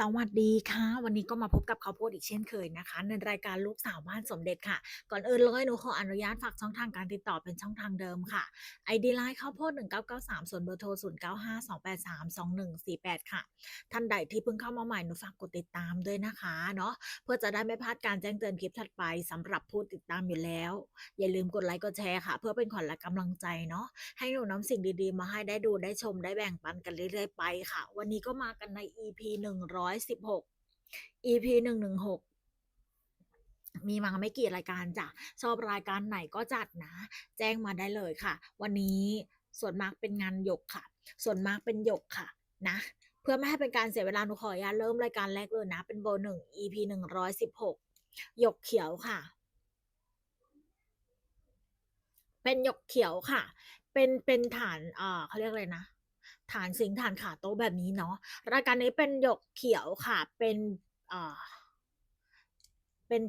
สวัสดีค่ะ วันนี้ก็มาพบกับข้าวโพดอีกเช่นเคยนะคะ ในรายการลูกสาวบ้านสมเด็จค่ะ ก่อนอื่นเลยหนูขออนุญาตฝากช่องทางการติดต่อเป็นช่องทางเดิมค่ะ ID ไลน์ข้าวโพด1993 ส่วนเบอร์โทร 0952832148 ค่ะ ท่านใดที่เพิ่งเข้ามาใหม่หนูฝากกดติดตามด้วยนะคะเนาะเพื่อจะได้ไม่พลาดการแจ้งเตือนคลิปถัดไปสำหรับผู้ติดตามอยู่แล้ว อย่าลืมกดไลค์กดแชร์ค่ะ เพื่อเป็นขวัญและกำลังใจเนาะให้หนูนำสิ่งดีๆ มาให้ได้ดูได้ชมได้แบ่งปันกันเรื่อยๆไปค่ะ วันนี้ก็มากันใน EP 116 EP 116 มีมาไม่กี่รายการจ้ะ ชอบรายการไหนก็จัดนะ แจ้งมาได้เลยค่ะ วันนี้ส่วนมากเป็นงานหยกค่ะ ส่วนมากเป็นหยกค่ะนะ เพื่อไม่ให้เป็นการเสียเวลาหนูขออนุญาตเริ่มรายการแรกเลยนะ เป็นเบอร์หนึ่ง EP 116หยกเขียวค่ะ เป็นหยกเขียวค่ะ เป็นเป็นฐานเอ่อเขาเรียกอะไรนะ ฐานสิงฐานขาโต๊ะแบบนี้เนาะรายการนี้เป็นหยกเขียวค่ะเป็นเอ่าเป็น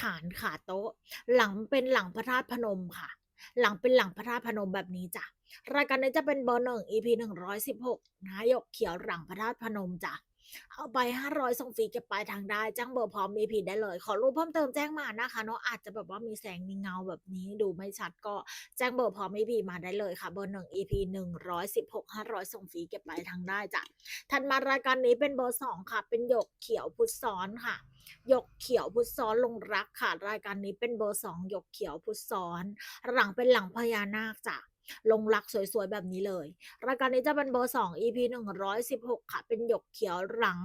ฐานขาโต๊ะ หลังเป็นหลังพระธาตุพนมค่ะ หลังเป็นหลังพระธาตุพนมแบบนี้จ้ะรายการนี้จะเป็นเบอร์หนึ่ง EP หนึ่งร้อยสิบหกนะหยกเขียวหลังพระธาตุพนมจ้ะ เอาไปห้าร้อยส่งฟรีเก็บปลายทางได้แจ้งเบอร์พร้อม EP ได้เลย ขอรูปเพิ่มเติมแจ้งมานะคะเนาะอาจจะแบบว่ามีแสงมีเงาแบบนี้ดูไม่ชัดก็แจ้งเบอร์พร้อม EP มาได้เลยค่ะเบอร์หนึ่ง EP หนึ่งร้อยสิบหกห้าร้อยส่งฟรีเก็บปลายทางได้จ้ะถัดมารายการนี้เป็นเบอร์สองค่ะ เป็นหยกเขียวพุทธซ้อนค่ะหยกเขียวพุทธซ้อนลงรักค่ะ รายการนี้เป็นเบอร์สองหยกเขียวพุทธซ้อน หลังเป็นหลังพญานาคจ้ะ ลงหลักสวยๆ แบบนี้เลย รายการนี้จะเป็นเบอร์สอง EP หนึ่งร้อยสิบหกค่ะ เป็นหยกเขียวหลัง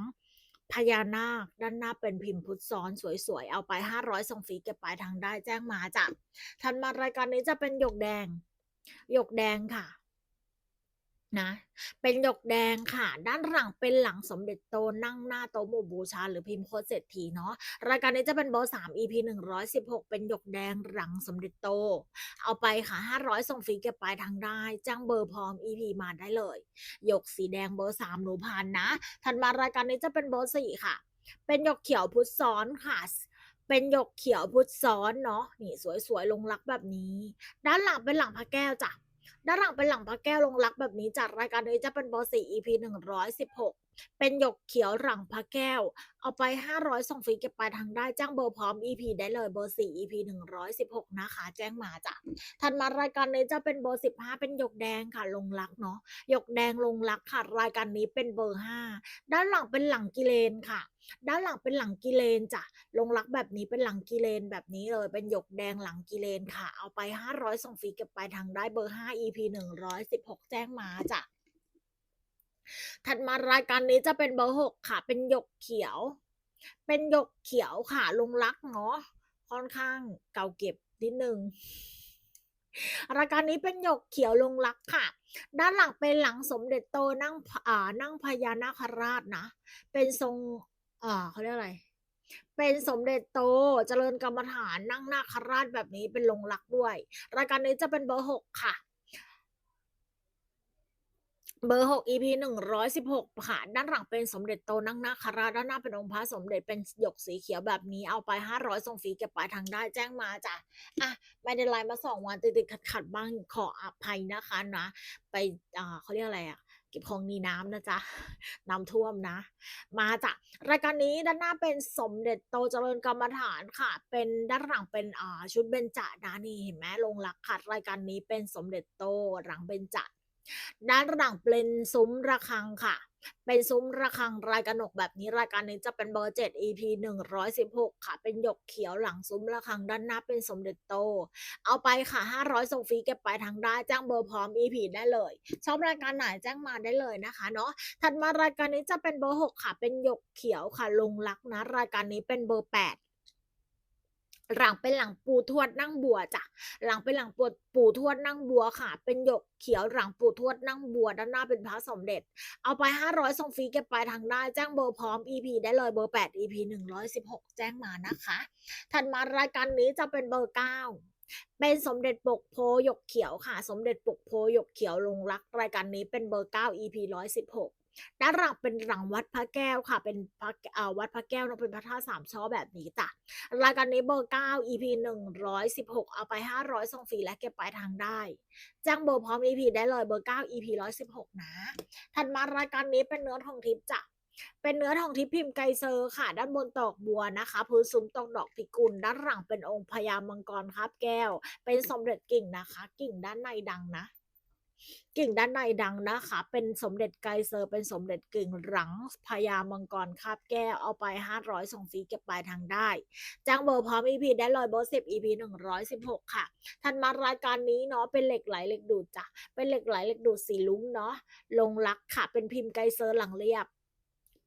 พญานาค ด้านหน้าเป็นพิมพ์พุทธซ้อนสวยๆ เอาไป 500ส่งฟรีเก็บปลายทางได้แจ้งมาจ้ะทันมารายการนี้จะเป็นหยกแดง หยกแดงค่ะ นะ เป็นหยกแดงค่ะ ด้านหลังเป็นหลังสมเด็จโตนั่งหน้าโต๊ะหมู่บูชาหรือพิมพ์โคดเศรษฐีเนาะรายการนี้จะเป็นเบอร์สาม EP หนึ่งร้อยสิบหกเป็นหยกแดงหลังสมเด็จโต เอาไปค่ะห้าร้อยส่งฟรีเก็บปลายทางได้จ้างเบอร์พร้อม EP มาได้เลยหยกสีแดงเบอร์สามหนูผ่านนะถัดมารายการนี้จะเป็นเบอร์สี่ค่ะ เป็นหยกเขียวพุทธซ้อนค่ะเป็นหยกเขียวพุทธซ้อนเนาะนี่สวยๆลงรักแบบนี้ ด้านหลังเป็นหลังพระแก้วจ้ะ ด้านหลังเป็นหลังพระแก้วลงรักแบบนี้จัดรายการนี้จะเป็นบอสสี่ EP หนึ่งร้อยสิบหก เป็นหยกเขียวหลังพระแก้ว เอาไปห้าร้อยส่งฟรีเก็บปลายทางได้จ้างเบอร์พร้อม EP ได้เลยเบอร์สี่ EP หนึ่งร้อยสิบหกนะคะ แจ้งมาจ้ะถัดมารายการนี้จะเป็นเบอร์สิบห้าเป็นหยกแดงค่ะลงรักเนาะหยกแดงลงรักค่ะรายการนี้เป็นเบอร์ห้าด้านหลังเป็นหลังกิเลนค่ะด้านหลังเป็นหลังกิเลนจ้ะ ลงรักแบบนี้เป็นหลังกิเลนแบบนี้เลย เป็นหยกแดงหลังกิเลนค่ะ เอาไป 500ส่งฟรีเก็บปลายทางได้เบอร์ 5 EP 116 แจ้งมาจ้ะ ถัดมารายการนี้จะเป็นเบอร์6ค่ะ เป็นหยกเขียว เป็นหยกเขียวค่ะลงรักเนาะค่อนข้างเก่าเก็บนิดนึงรายการนี้เป็นหยกเขียวลงรักค่ะ ด้านหลังเป็นหลังสมเด็จโตนั่งพอ่านั่งพญานาคราชนะ เป็นทรงอ่าเขาเรียกอะไร เป็นสมเด็จโตเจริญกรรมฐานนั่งนาคราชแบบนี้เป็นลงรักด้วย รายการนี้จะเป็นเบอร์หกค่ะ เบอร์หก EP หนึ่งร้อยสิบหกค่ะ ด้านหลังเป็นสมเด็จโตนั่งนาคราชด้านหน้าเป็นองค์พระสมเด็จเป็นหยกสีเขียวแบบนี้เอาไปห้าร้อยส่งฟรีเก็บปลายทางได้แจ้งมาจ้ะ อะ ไม่ได้ไลน์มาสองวันติดติดขัดๆบ้างขออภัยนะคะนะ ไปอ่าเขาเรียกอะไรอะเก็บของนีน้ำนะจ๊ะน้ำท่วมนะ มาจ้ะรายการนี้ด้านหน้าเป็นสมเด็จโตเจริญกรรมฐานค่ะ เป็นด้านหลังเป็นอ่าชุดเบญจดานี่เห็นไหมลงหลักขัดรายการนี้เป็นสมเด็จโตหลังเบญจ ด้านหลังเป็นซุ้มระฆังค่ะ เป็นซุ้มระฆังรายกระหนกแบบนี้รายการนี้จะเป็นเบอร์เจ็ด EP หนึ่งร้อยสิบหกค่ะ เป็นหยกเขียวหลังซุ้มระฆังด้านหน้าเป็นสมเด็จโต เอาไปค่ะห้าร้อยส่งฟรีเก็บปทางได้แจ้งเบอร์พร้อม EP ได้เลย ชอบรายการไหนแจ้งมาได้เลยนะคะเนาะถัดมารายการนี้จะเป็นเบอร์หกค่ะ เป็นหยกเขียวค่ะลงรักนะรายการนี้เป็นเบอร์แปด หลังเป็นหลังปูทวดนั่งบัวจ้ะ หลังเป็นหลังปูปู่ทวดนั่งบัวค่ะ เป็นหยกเขียวหลังปู่ทวดนั่งบัวด้านหน้าเป็นพระสมเด็จ เอาไป 500ส่งฟรีเก็บปทางได้แจ้งเบอร์พร้อม EP ได้เลยเบอร์ 8 EP 116 แจ้งมานะคะ ถัดมารายการนี้จะเป็นเบอร์ 9 เป็นสมเด็จปกโพหยกเขียวค่ะ สมเด็จปกโพหยกเขียวลงรัก รายการนี้เป็นเบอร์ 9 EP 116 ด้านหลังเป็นหลังวัดพระแก้วค่ะ เป็นพระอาวัดพระแก้วเนอะเป็นพระธาตุสามช่อแบบนี้จ้ะรายการนี้เบอร์9 EP 116เอาไป500ส่งฟรีและเก็บปลายทางได้แจ้งเบอร์พร้อม EP ได้เลยเบอร์9 EP 116นะถัดมารายการนี้เป็นเนื้อทองทิพย์จ้ะเป็นเนื้อทองทิพย์พิมพ์ไกเซอร์ค่ะ ด้านบนตอกบัวนะคะ พื้นซุ้มตอกดอกพิกุล ด้านหลังเป็นองค์พญามังกรคาบแก้ว เป็นสมเด็จกิ่งนะคะ กิ่งด้านในดังนะ กิ่งด้านในดังนะคะ เป็นสมเด็จไกเซอร์ เป็นสมเด็จกิ่งหลังพญามังกรคาบแก้ว เอาไป 500 ส่งฟรีเก็บปลายทางได้แจ้งเบอร์พร้อม EP ได้ลอยโบอร์10 EP 116 ค่ะ ทันมารายการนี้เนาะ เป็นเหล็กไหลเหล็กดูดจ้ะ เป็นเหล็กไหลเหล็กดูดสีลุ้งเนาะ ลงรักค่ะ เป็นพิมพ์ไกเซอร์หลังเรียบ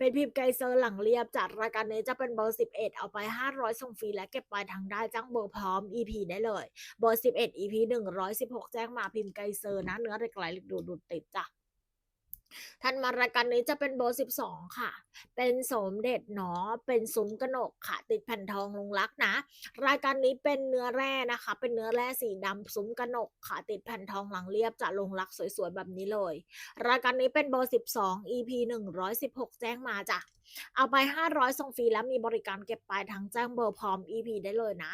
เป็นพิมพ์ไกเซอร์หลังเรียบจัดรายการนี้จะเป็นเบอร์ 11 เอาไป 500 ส่งฟรีและเก็บปลายทางได้จ้างเบอร์พร้อม EP ได้เลย เบอร์ 11 EP 116 แจ้งมาพิมพ์ไกเซอร์นะเนื้อเล็กไหลดูดดูดติดจ้ะ ทันมารายการนี้จะเป็นเบอร์ 12 ค่ะ เป็นสมเด็จเนาะเป็นซุ้มกระหนกค่ะ ติดแผ่นทองลงรักนะ รายการนี้เป็นเนื้อแร่นะคะ เป็นเนื้อแร่สีดำซุ้มกระหนกค่ะ ติดแผ่นทองหลังเรียบจะลงรักสวยๆแบบนี้เลย รายการนี้เป็นเบอร์ 12 EP 116 แจ้งมาจ้ะ เอาไป 500ส่งฟรีแล้วมีบริการเก็บปลายทางแจ้งเบอร์พร้อม EP ได้เลยนะ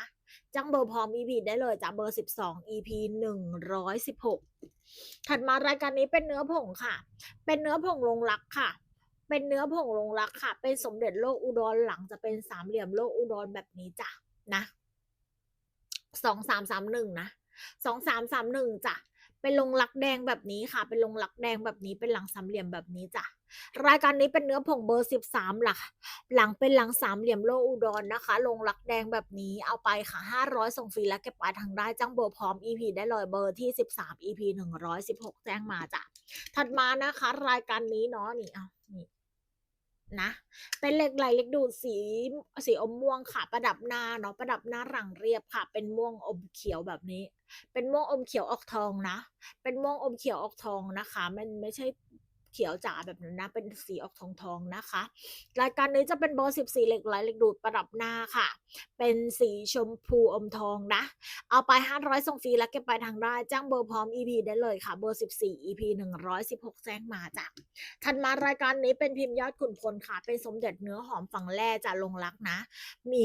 จังเบอร์พร้อม EP ได้เลยจ้ะเบอร์ 12 EP 116 ถัดมารายการนี้เป็นเนื้อผงค่ะ เป็นเนื้อผงลงรักค่ะ เป็นเนื้อผงลงรักค่ะ เป็นสมเด็จโลกอุดรหลังจะเป็นสามเหลี่ยมโลกอุดรแบบนี้จ้ะนะสองสามสามหนึ่งนะสองสามสามหนึ่งจ้ะ เป็นลงรักแดงแบบนี้ค่ะ เป็นลงรักแดงแบบนี้เป็นหลังสามเหลี่ยมแบบนี้จ้ะรายการนี้เป็นเนื้อผงเบอร์สิบสามหลักหลังเป็นหลังสามเหลี่ยมโลอุดรนนะคะ ลงรักแดงแบบนี้เอาไปค่ะห้าร้อยส่งฟรีและเก็บปลายทางได้จ้างเบอร์พร้อม EP ได้เลยเบอร์ที่สิบสาม EP หนึ่งร้อยสิบหกแจ้งมาจ้ะถัดมานะคะ รายการนี้เนาะนี่เอานี่นะเป็นเหล็กไหลเหล็กดูดสีสีอมม่วงค่ะ ประดับหน้าเนาะประดับหน้าหลังเรียบค่ะ เป็นม่วงอมเขียวแบบนี้ เป็นม่วงอมเขียวออกทองนะ เป็นม่วงอมเขียวออกทองนะคะ มันไม่ใช่เขียวจ๋าแบบนั้นนะ เป็นสีออกทองทองนะคะ รายการนี้จะเป็นเบอร์14 เหล็กไหลเหล็กดูดประดับหน้าค่ะ เป็นสีชมพูอมทองนะ เอาไป 500 ส่งฟรีและเก็บปทางได้จ้างเบอร์พร้อม EP ได้เลยค่ะ เบอร์ 14 EP 116 แจ้งมาจ้ะถัดมารายการนี้เป็นพิมพ์ยอดขุนพลค่ะ เป็นสมเด็จเนื้อหอมฝั่งแร่จะลงรักนะ มี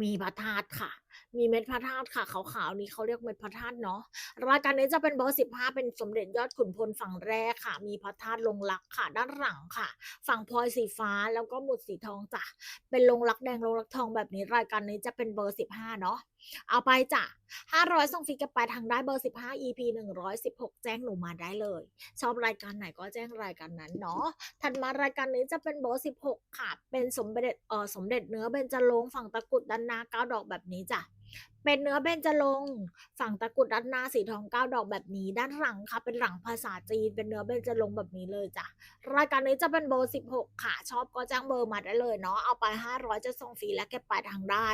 มีพระธาตุค่ะ มีเม็ดพระธาตุค่ะขาวๆนี้เขาเรียกเม็ดพระธาตุเนาะรายการนี้จะเป็นเบอร์15เป็นสมเด็จยอดขุนพลฝั่งแรกค่ะ มีพระธาตุลงลักค่ะ ด้านหลังค่ะ ฝั่งพลอยสีฟ้าแล้วก็หมุดสีทองจ้ะเป็นลงลักแดงลงลักทองแบบนี้รายการนี้จะเป็นเบอร์สิบห้าเนาะเอาไปจ้ะ 500 ส่งฟรีกันไปทางได้เบอร์ 15 EP 116 แจ้งหนูมาได้เลย ชอบรายการไหนก็แจ้งรายการนั้นเนาะถัดมารายการนี้จะเป็นเบอร์ 16 ค่ะ เป็นสมเด็จเออสมเด็จเนื้อเบญจรงค์ฝั่งตะกุดด้านหน้าเกาดอกแบบนี้จ้ะ เป็นเนื้อเบญจรงค์ฝั่งตะกุดด้านหน้าสีทองเก้าดอกแบบนี้ ด้านหลังค่ะ เป็นหลังภาษาจีน เป็นเนื้อเบญจรงค์แบบนี้เลยจ้ะ รายการนี้จะเป็นเบอร์ 16 ค่ะ ชอบก็แจ้งเบอร์มาได้เลยเนาะ เอาไป 500 จะส่งฟรีและเก็บปลายทางได้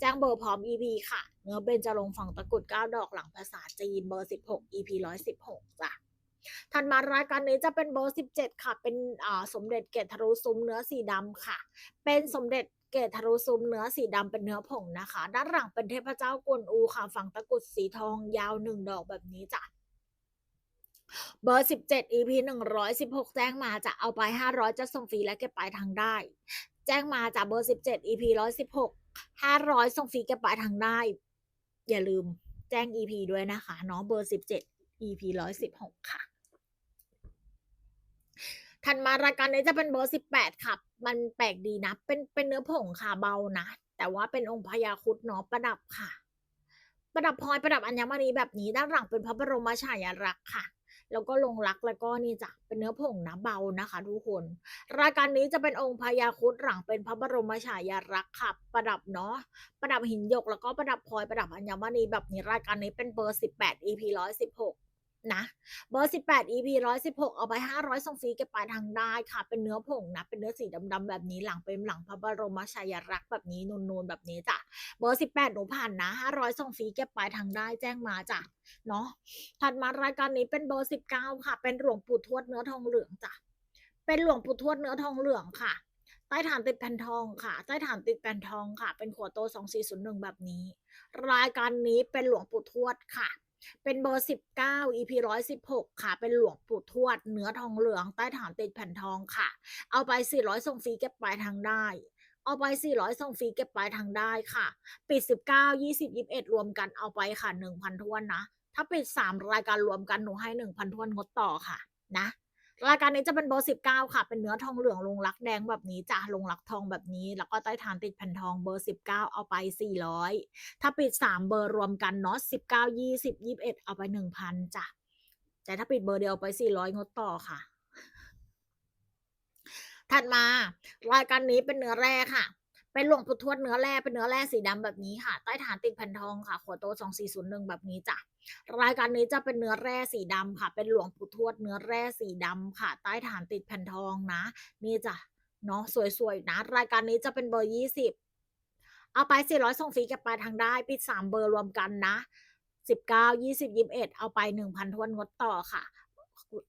แจ้งเบอร์พร้อม EP ค่ะ เนื้อเบญจรงค์ฝั่งตะกุดเก้าดอกหลังภาษาจีน เบอร์ 16 EP 116 จ้ะถัดมารายการนี้จะเป็นเบอร์ 17 ค่ะ เป็นอ่าสมเด็จเกตทะลุซุ้มเนื้อสีดำค่ะ เป็นสมเด็จ เกตทะลุซุ้มเนื้อสีดำเป็นเนื้อผงนะคะ ด้านหลังเป็นเทพเจ้ากวนอูค่ะ ฝั่งตะกุดสีทองยาวหนึ่งดอกแบบนี้จ้ะเบอร์ 17 EP 116 แจ้งมาจะเอาไป 500 จะส่งฟรีและเก็บปลายทางได้ แจ้งมาจากเบอร์ 17 EP 116 500 ส่งฟรีเก็บปลายทางได้ อย่าลืมแจ้ง EP ด้วยนะคะเนาะเบอร์ 17 EP 116 ค่ะ ถัดมารายการนี้จะเป็นเบอร์18ค่ะ มันแปลกดีนะ เป็นเป็นเนื้อผงค่ะเบานะ แต่ว่าเป็นองค์พญาครุดเนาะประดับค่ะ ประดับพลอยประดับอัญมณีแบบนี้ด้านหลังเป็นพระบรมฉายาลักษณ์ค่ะแล้วก็ลงรักแล้วก็นี่จ้ะเป็นเนื้อผงนะเบานะคะทุกคน รายการนี้จะเป็นองค์พญาครุดหลังเป็นพระบรมฉายาลักษณ์ค่ะประดับเนาะประดับหินหยกแล้วก็ประดับพลอยประดับอัญมณีแบบนี้รายการนี้เป็นเบอร์ 18 EP 116 นะเบอร์ 18 EP 116 เอาไป 500 ส่งฟรีเก็บปลายทางได้ค่ะ เป็นเนื้อผงนะ เป็นเนื้อสีดำๆแบบนี้หลังเป็นหลังพระบรมฉายาลักษ์แบบนี้นูนๆแบบนี้จ้ะเบอร์ 18 หนูผ่านนะ 500 ส่งฟรีเก็บปลายทางได้แจ้งมาจ้ะเนาะถัดมารายการนี้เป็นเบอร์ 19 ค่ะ เป็นหลวงปู่ทวดเนื้อทองเหลืองจ้ะเป็นหลวงปู่ทวดเนื้อทองเหลืองค่ะใต้ฐานติดแผ่นทองค่ะ ใต้ฐานติดแผ่นทองค่ะ เป็นขวดโต 2401 แบบนี้ รายการนี้เป็นหลวงปู่ทวดค่ะ เป็นเบอร์19 EP 116ค่ะ เป็นหลวงปู่ทวด เนื้อทองเหลืองใต้ฐานติดแผ่นทองค่ะ เอาไป400ส่งฟรีเก็บปลายทางได้เอาไป 400 ส่งฟรีเก็บปลายทางได้ค่ะ ปิด 19 20 21 รวมกันเอาไปค่ะ 1,000ทวนนะ ถ้าปิด 3 รายการรวมกันหนูให้ 1,000ทวนงดต่อค่ะ นะ รายการนี้จะเป็นเบอร์19ค่ะ เป็นเนื้อทองเหลืองลงรักแดงแบบนี้จ้ะลงรักทองแบบนี้ แล้วก็ใต้ฐานติดแผ่นทองเบอร์สิบเก้าเอาไปสี่ร้อยถ้าปิดสามเบอร์รวมกันเนาะสิบเก้ายี่สิบยิบเอ็ดเอาไปหนึ่งพันจ้ะแต่ถ้าปิดเบอร์เดียวไปสี่ร้อยงดต่อค่ะ ถัดมารายการนี้เป็นเนื้อแร่ค่ะ เป็นหลวงปู่ทวดเนื้อแร่เป็นเนื้อแร่สีดำแบบนี้ค่ะ ใต้ฐานติดแผ่นทองค่ะหัวโต2401แบบนี้จ้ะรายการนี้จะเป็นเนื้อแร่สีดำค่ะ เป็นหลวงปู่ทวดเนื้อแร่สีดำค่ะ ใต้ฐานติดแผ่นทองนะนี่จ้ะเนาะสวยๆนะ รายการนี้จะเป็นเบอร์20เอาไป400ส่งฟรีก็บปลายทางได้ปิด3เบอร์รวมกันนะ19 20 21เอาไป1,000ทวนงดต่อค่ะ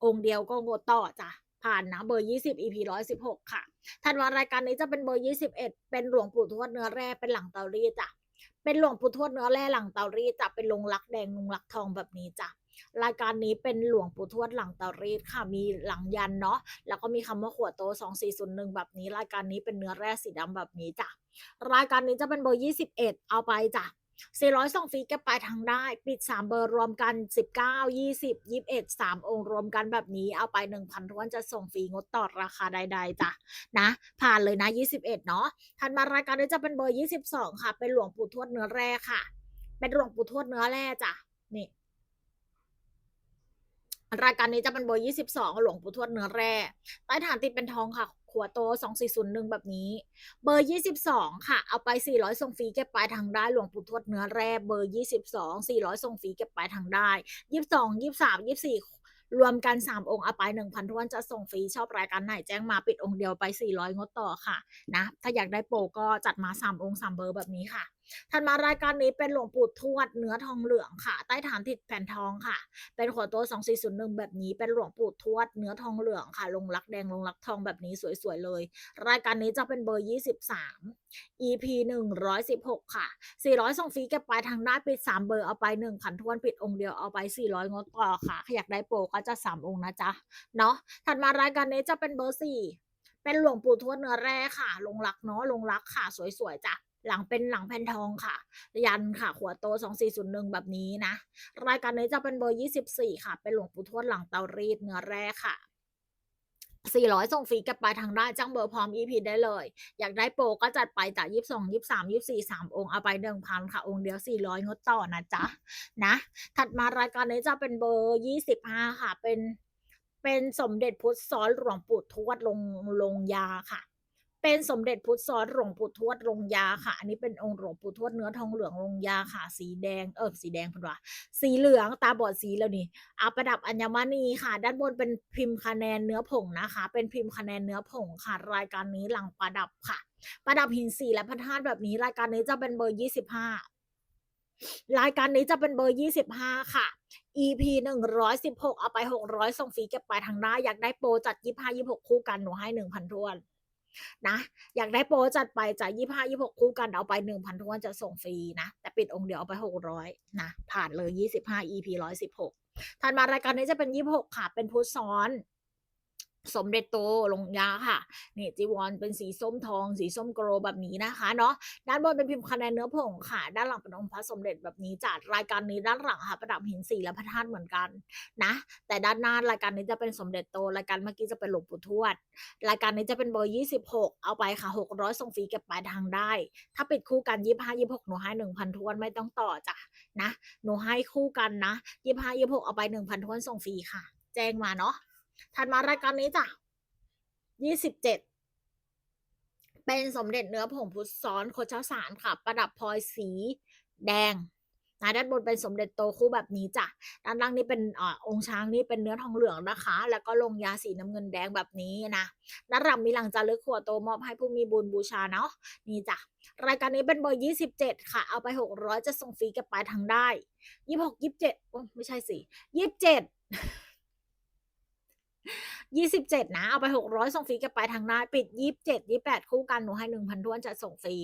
องค์เดียวก็งดต่อจ้ะผ่านนะเบอร์20 EP 116ค่ะ ธันวารายการนี้จะเป็นเบอร์21เอ็ดเป็นหลวงปู่ทวดเนื้อแร่เป็นหลังเตารีดจ้ะเป็นหลวงปู่ทวดเนื้อแร่หลังเตารีดจ้ะเป็นลงรักแดงลงรักทองแบบนี้จ้ะรายการนี้เป็นหลวงปู่ทวดหลังเตารีดค่ะมีหลังยันเนาะแล้วก็มีคำว่าขวดโต2401แบบนี้ รายการนี้เป็นเนื้อแร่สีดำแบบนี้จ้ะรายการนี้จะเป็นเบอร์21เอาไปจ้ะ 400ส่งฟรีก็บปลายทางได้ ปิด 3 เบอร์รวมกัน 19 20 21 3 องค์รวมกันแบบนี้เอาไป 1,000ทวนจะส่งฟรีงดต่อราคาใด ๆจ้ะนะ ผ่านเลยนะ 21 เนาะถัดมารายการนี้จะเป็นเบอร์ 22 ค่ะ เป็นหลวงปู่ทวดเนื้อแร่ค่ะ เป็นหลวงปู่ทวดเนื้อแร่จ้ะนี่รายการนี้จะเป็นเบอร์ 22 หลวงปู่ทวดเนื้อแร่ใต้ฐานติดเป็นทองค่ะ ขัวโต 2401 แบบนี้ เบอร์ 22 ค่ะ เอาไป 400 ส่งฟรีเก็บปลายทางได้ หลวงปู่ทวดเนื้อแร่เบอร์ 22 400 ส่งฟรีเก็บปลายทางได้ 22 23 24 รวมกัน 3 องค์เอาไป 1,000ทวนจะส่งฟรีชอบรายการไหนแจ้งมาปิดองค์เดียวไป 400 งดต่อค่ะ นะ ถ้าอยากได้โปรก็จัดมา 3 องค์ 3 เบอร์แบบนี้ค่ะ ถัดมารายการนี้เป็นหลวงปู่ทวดเนื้อทองเหลืองค่ะ ใต้ฐานติดแผ่นทองค่ะ เป็นขวดโต2401 แบบนี้ เป็นหลวงปู่ทวดเนื้อทองเหลืองค่ะ ลงรักแดงลงรักทองแบบนี้สวยๆเลย รายการนี้จะเป็นเบอร์ 23 EP 116 ค่ะ 400 ส่งฟรีเก็บปทางได้ปิด 3 เบอร์เอาไป1,000ทวนปิดองค์เดียวเอาไป 400 งดต่อค่ะอยากได้โปรก็จะ 3 องค์นะจ๊ะเนาะถัดมารายการนี้จะเป็นเบอร์ 4 เป็นหลวงปู่ทวดเนื้อแร่ค่ะ ลงรักเนาะลงรักค่ะสวยๆจ้ะ หลังเป็นหลังแผ่นทองค่ะ ยันค่ะ หัวโต 2401 แบบนี้นะ รายการนี้จะเป็นเบอร์ 24 ค่ะ เป็นหลวงปู่ทวดหลังเตารีดเนื้อแร่ค่ะ 400 ส่งฟรีก็บปลายทางได้จ้างเบอร์พร้อม EP ได้เลย อยากได้โปรก็จัดไปจาก22 23 24 3 องค์เอาไป 1,000 ค่ะ องค์เดียว 400 งดต่อนะจ๊ะ นะ ถัดมารายการนี้จะเป็นเบอร์ 25 ค่ะ เป็นเป็นสมเด็จพุทธซ้อนหลวงปู่ทวดลงลงยาค่ะ เป็นสมเด็จพุทธซอนหลวงปู่ทวดลงยาค่ะ อันนี้เป็นองค์หลวงปู่ทวดเนื้อทองเหลืองลงยาค่ะ สีแดงเออสีแดงพิ่นว่าสีเหลืองตาบอดสีแล้วนี่อาประดับอัญมณีค่ะ ด้านบนเป็นพิมพ์คะแนนเนื้อผงนะคะ เป็นพิมพ์คะแนนเนื้อผงค่ะ รายการนี้หลังประดับค่ะ ประดับหินสีและพระธาตุแบบนี้ รายการนี้จะเป็นเบอร์25รายการนี้จะเป็นเบอร์ 25 ค่ะ EP 116 เอาไป 600 ส่งฟรีเก็บไปทางได้อยากได้โปรจัด 25 26 คู่กัน หนูให้ 1,000ทวน นะ อยากได้โปรจัดไปจ่ายยี่ห้ายี่หกคู่กันเอาไปหนึ่งพันทวนจะส่งฟรีนะ แต่ปิดองค์เดียวเอาไปหกร้อยนะ ผ่านเลยยี่สิบห้า EP 116ถัดมารายการนี้จะเป็นยี่หกค่ะ เป็นพุทซ้อน สมเด็จโตลงยาค่ะ นี่จีวรเป็นสีส้มทอง สีส้มโกรแบบนี้นะคะเนาะ ด้านบนเป็นพิมพ์คะแนนเนื้อผงค่ะ ด้านหลังเป็นองค์พระสมเด็จแบบนี้จัดรายการนี้ด้านหลังค่ะประดับหินสีและพระธาตุเหมือนกันนะ แต่ด้านหน้ารายการนี้จะเป็นสมเด็จโต รายการเมื่อกี้จะเป็นหลวงปู่ทวด รายการนี้จะเป็นเบอร์26เอาไปค่ะ600ส่งฟรีเก็บปลายทางได้ ถ้าปิดคู่กัน25 26หกหนูให้1,000ทวนไม่ต้องต่อจ้ะนะ หนูให้คู่กันนะ25 26เอาไป1,000ทวนส่งฟรีค่ะ แจ้งมาเนาะ ถัดมารายการนี้จ้ะยี่สิบเจ็ดเป็นสมเด็จเนื้อผงพุทธซ้อนโคชสารค่ะ ประดับพลอยสีแดงนะด้านบนเป็นสมเด็จโตคู่แบบนี้จ้ะ ด้านล่างนี่เป็นอ่าองค์ช้างนี่เป็นเนื้อทองเหลืองนะคะ แล้วก็ลงยาสีน้ำเงินแดงแบบนี้นะด้านหลังมีหลังจารึกขัวโตมอบให้ผู้มีบุญบูชาเนาะ นี่จ้ะ รายการนี้เป็นเบอร์ยี่สิบเจ็ดค่ะ เอาไปหกร้อยจะส่งฟรีกับปลายทางได้ยี่หกยี่สิบเจ็ดโอ้ไม่ใช่สิยี่สิบเจ็ด ยี่สิบเจ็ดนะ เอาไปหกร้อยส่งฟรีกับปทางได้ปิดยี่สิบเจ็ดยี่แปดคู่กันหนูให้หนึ่งพันทวนจะส่งฟรี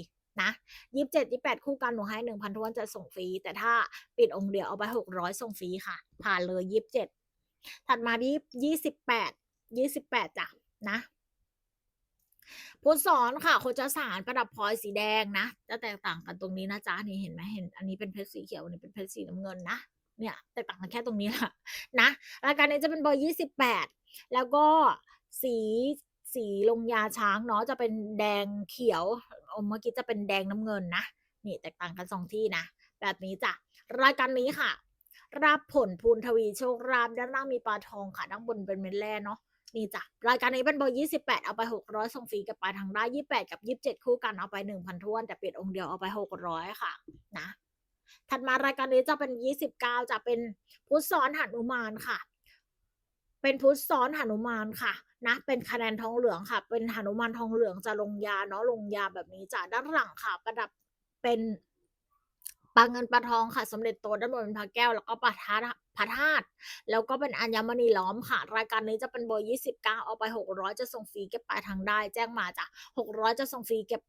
นะยี่สิบเจ็ดยี่แปดคู่กันหนูให้หนึ่งพันทวนจะส่งฟรี แต่ถ้าปิดองค์เดียวเอาไปหกร้อยส่งฟรีค่ะ ผ่านเลยยี่สิบเจ็ดถัดมาที่ยี่สิบแปดยี่สิบแปดจ้ะนะพุทสอนค่ะโคจสารประดับพลอยสีแดงนะ จะแตกต่างกันตรงนี้นะจ๊ะนี่เห็นไหมเห็น อันนี้เป็นเพชรสีเขียวอันนี้เป็นเพชรสีน้ำเงินนะเนี่ยแตกต่างกันแค่ตรงนี้แหละนะรายการนี้จะเป็นเบอร์ยี่สิบแปด แล้วก็สีสีลงยาช้างเนาะจะเป็นแดงเขียวอมเมื่อกี้จะเป็นแดงน้ำเงินนะนี่แตกต่างกันสองที่นะ แบบนี้จ้ะรายการนี้ค่ะรับผลพูนทวีโชครามด้านล่างมีปลาทองค่ะด้านบนเป็นเม็ดแร่เนาะนี่จ้ะรายการนี้เป็นเบอร์28 เอาไป 600 ส่งฟรีกับปลายทางได้ 28 กับ 27 คู่กันเอาไป 1,000ท้วน แต่เปลี่ยนองค์เดียวเอาไป 600 ค่ะ นะ ถัดมารายการนี้จะเป็น 29 จะเป็นพุทธซ้อนหันุมานค่ะ เป็นพุทธซ้อนหนุมานค่ะนะเป็นคะแนนทองเหลืองค่ะ เป็นหนุมานทองเหลืองจะลงยาเนาะลงยาแบบนี้จ้ะด้านหลังค่ะ ประดับเป็นปลาเงินปลาทองค่ะ สมเด็จโตด้านบนเป็นพระแก้วแล้วก็ปลาทาพระธาตุแล้วก็เป็นอัญมณีล้อมค่ะ รายการนี้จะเป็นเบอร์29 เอาไป 600 จะส่งฟรีเก็บปลายทางได้ แจ้งมาจ้ะ600 จะส่งฟรีเก็บ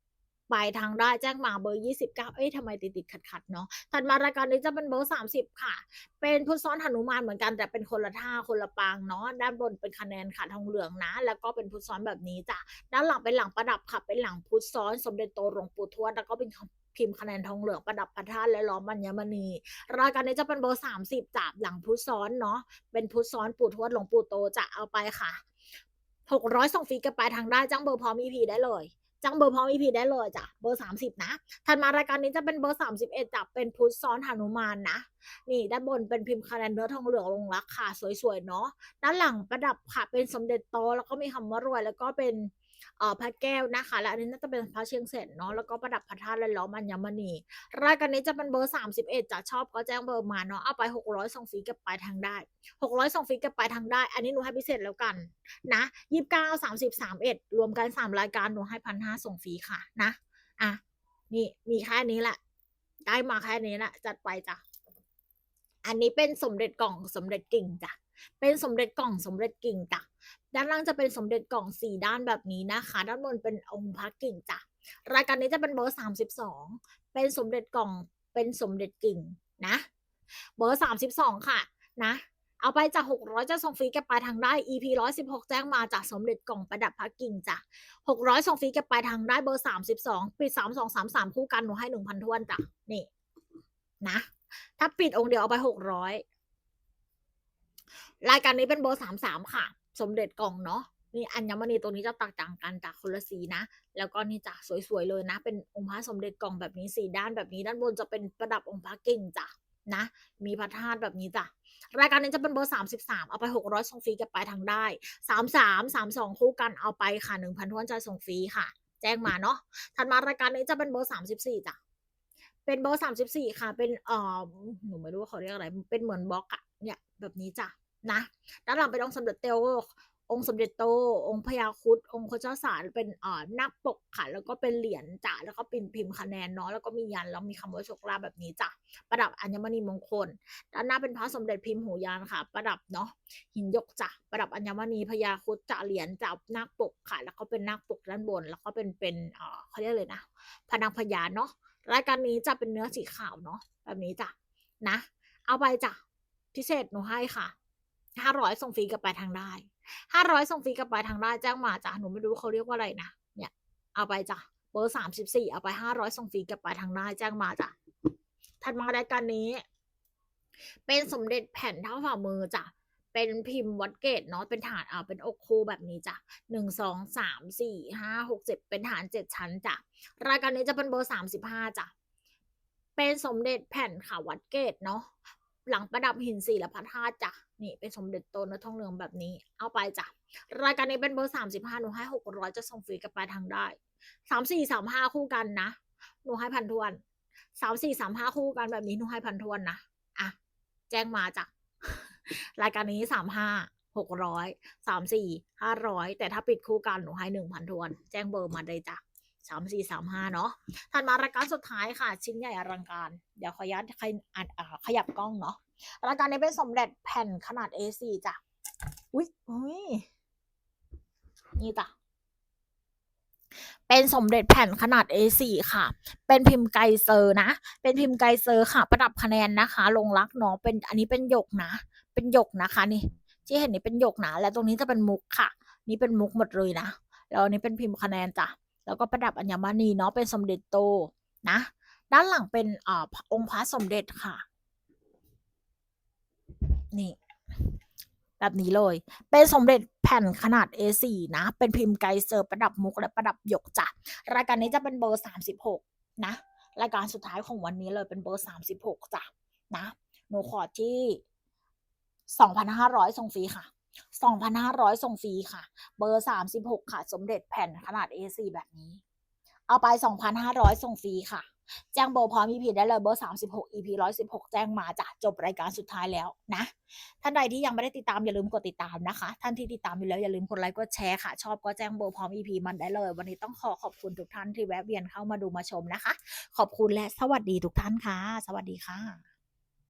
ไปทางได้แจ้งมาเบอร์ 29 เอ้ยทำไมติดติดขัดขัดๆเนาะถัดมารายการนี้จะเป็นเบอร์ 30 ค่ะ เป็นพุทธซ้อนหนุมานเหมือนกันแต่เป็นคนละท่าคนละปางเนาะด้านบนเป็นคะแนนค่ะทองเหลืองนะ แล้วก็เป็นพุทธซ้อนแบบนี้จ้ะด้านหลังเป็นหลังประดับค่ะเป็นหลังพุทธซ้อนสมเด็จโตหลวงปู่ทวดแล้วก็เป็นพิมพ์คะแนนทองเหลืองประดับพระธาตุและล้อมอัญมณี รายการนี้จะเป็นเบอร์สามสิบจากหลังพุทธซ้อนเนาะเป็นพุทธซ้อนปู่ทวดหลวงปู่โตจะเอาไปค่ะหกร้อยส่งฟรีกันไปทางได้จ้างเบอร์พร้อมอีพีได้เลย จ้างเบอร์พร้อมอีพีได้เลยจ้ะเบอร์สามสิบนะถัดมารายการนี้จะเป็นเบอร์สามสิบเอ็ดจับเป็นพุทธซ้อนหนุมานนะนี่ด้านบนเป็นพิมพ์คะแนนเนอร์ทองเหลืองลงรักค่ะสวยๆเนาะด้านหลังประดับค่ะเป็นสมเด็จโตแล้วก็มีคำว่ารวยแล้วก็เป็น พระแก้วนะคะ และอันนี้น่าจะเป็นพระเชียงเสนเนาะแล้วก็ประดับพระธาตุและล้อมอัญมณีรายการนี้จะเป็นเบอร์ 31จะชอบก็แจ้งเบอร์มาเนาะเอาไป 600ส่งฟรีกับปลายทางได้ 600ส่งฟรีกับปลายทางได้ อันนี้หนูให้พิเศษแล้วกันนะ29 30 31 รวมกัน3รายการหนูให้พันห้าส่งฟรีค่ะนะอะนี่มีแค่นี้แหละ ได้มาแค่นี้แหละจัดไปจ้ะอันนี้เป็นสมเด็จกล่องสมเด็จกิ่งจ้ะเป็นสมเด็จกล่องสมเด็จกิ่งจ้ะ ด้านล่างจะเป็นสมเด็จกล่องสี่ด้านแบบนี้นะคะ ด้านบนเป็นองค์พระกิ่งจ้ะรายการนี้จะเป็นเบอร์สามสิบสองเป็นสมเด็จกล่องเป็นสมเด็จกิ่งนะเบอร์สามสิบสองค่ะนะเอาไปจากหกร้อยจะส่งฟรีแกปลายทางได้ EP ร้อยสิบหกแจ้งมาจากสมเด็จกล่องประดับพระกิ่งจ้ะหกร้อยส่งฟรีแกปลายทางได้เบอร์สามสิบสองปิดสามสองสามสามคู่กันหนูให้หนึ่งพันทวนจ้ะ นี่ นะ ถ้าปิดองค์เดียวเอาไปหกร้อยรายการนี้เป็นเบอร์สามสามค่ะ สมเด็จกล่องเนาะนี่อัญมณีตัวนี้จะแตกต่างกันจากคนละสีนะ แล้วก็นี่จ้ะสวยๆเลยนะ เป็นองค์พระสมเด็จกล่องแบบนี้สี่ด้านแบบนี้ด้านบนจะเป็นประดับองค์พระกิ่งจ้ะนะ มีพระธาตุแบบนี้จ้ะ รายการนี้จะเป็นเบอร์สามสิบสามเอาไปหกร้อยส่งฟรีกับปลายทางได้สามสามสามสองคู่กันเอาไปค่ะหนึ่งพันทวนใจส่งฟรีค่ะ แจ้งมาเนาะ ถัดมารายการนี้จะเป็นเบอร์สามสิบสี่จ้ะ เป็นเบอร์สามสิบสี่ค่ะ เป็นเอ่อหนูไม่รู้ว่าเขาเรียกอะไร เป็นเหมือนบล็อกอะเนี่ยแบบนี้จ้ะ นะด้านหลังเป็นองค์สมเด็จเตโอองค์สมเด็จโต องค์พญาคุดองค์พระเจ้าสารเป็นเอ่อนาคปกค่ะ แล้วก็เป็นเหรียญจ้ะแล้วก็เป็นพิมพ์คะแนนเนาะแล้วก็มียันแล้วมีคำว่าโชคลาภแบบนี้จ้ะประดับอัญมณีมงคล ด้านหน้าเป็นพระสมเด็จพิมพ์หูยานค่ะ ประดับเนาะหินยกจ้ะประดับอัญมณีพญาคุดจ้ะเหรียญจ้ะนาคปกค่ะ แล้วก็เป็นนาคปกด้านบน แล้วก็เป็นเป็นเอ่อเขาเรียกเลยนะพนังพญาเนาะรายการนี้จะเป็นเนื้อสีขาวเนาะแบบนี้จ้ะนะ เอาไปจ้ะพิเศษหนูให้ค่ะ ห้าร้อยส่งฟรีกับปลายทางได้ห้าร้อยส่งฟรีกับปลายทางได้แจ้งมาจ้ะหนูไม่รู้เขาเรียกว่าอะไรนะเนี่ย เอาไปจ้ะเบอร์สามสิบสี่เอาไปห้าร้อยส่งฟรีกับปลายทางได้แจ้งมาจ้ะถัดมารายการนี้ เป็นสมเด็จแผ่นเท่าฝ่ามือจ้ะเป็นพิมพ์วัดเกตเนาะเป็นฐานเอาเป็นอกคูแบบนี้จ้ะหนึ่งสองสามสี่ห้าหกเจ็ดเป็นฐานเจ็ดชั้นจ้ะรายการนี้จะเป็นเบอร์สามสิบห้าจ้ะเป็นสมเด็จแผ่นค่ะวัดเกตเนาะหลังประดับหินสี่และพระธาตุจ้ะ นี่เป็นสมเด็จโตเนื้อทองเหลืองแบบนี้ เอาไปจ้ะ รายการนี้เป็นเบอร์สามสิบห้าหนูให้หกร้อยจะส่งฟรีกับปลายทางได้สามสี่สามห้าคู่กันนะ หนูให้พันทวนสามสี่สามห้าคู่กันแบบนี้หนูให้พันทวนนะ อะ แจ้งมาจ้ะ รายการนี้สามห้าหกร้อยสามสี่ห้าร้อยแต่ถ้าปิดคู่กันหนูให้หนึ่งพันทวน แจ้งเบอร์มาเลยจ้ะสามสี่สามห้าเนาะถัดมารายการสุดท้ายค่ะ ชิ้นใหญ่อลังการ เดี๋ยวขออนุญาตใครอ่านอ่าขยับกล้องเนาะ รายการนี้เป็นสมเด็จแผ่นขนาด A4 จ้ะ อุ้ยอุ้ยนี่จ้ะ เป็นสมเด็จแผ่นขนาด A4 ค่ะ เป็นพิมพ์ไกเซอร์นะ เป็นพิมพ์ไกเซอร์ค่ะ ประดับคะแนนนะคะ ลงรักเนาะ เป็น อันนี้เป็นหยกนะ เป็นหยกนะคะนี่ ที่เห็นนี่เป็นหยกนะ และตรงนี้จะเป็นมุกค่ะ นี่เป็นมุกหมดเลยนะ แล้วอันนี้เป็นพิมพ์คะแนนจ้ะ แล้วก็ประดับอัญมณีเนาะ เป็นสมเด็จโตนะ ด้านหลังเป็นอ่าองค์พระสมเด็จค่ะ นี่ แบบนี้เลย เป็นสมเด็จแผ่นขนาด A4 นะ เป็นพิมพ์ไกด์เซิร์ประดับมุกและประดับหยกจ้ะ รายการนี้จะเป็นเบอร์ 36 นะ รายการสุดท้ายของวันนี้เลยเป็นเบอร์ 36 จ้ะ นะ หนูขอที่ 2,500ส่งฟรีค่ะ2,500ส่งฟรีค่ะ เบอร์ 36 ค่ะ สมเด็จแผ่นขนาด A4 แบบนี้ เอาไป 2,500ส่งฟรีค่ะ แจ้งโบอร์พร้อม EP ได้เลยเบอร์36 EP 116 แจ้งมาจ้ะจบรายการสุดท้ายแล้วนะ ท่านใดที่ยังไม่ได้ติดตามอย่าลืมกดติดตามนะคะ ท่านที่ติดตามอยู่แล้วอย่าลืมกดไลค์กดแชร์ค่ะ ชอบก็แจ้งโบอร์พร้อม EP มันได้เลย วันนี้ต้องขอขอบคุณทุกท่านที่แวะเวียนเข้ามาดูมาชมนะคะ ขอบคุณและสวัสดีทุกท่านค่ะ สวัสดีค่ะ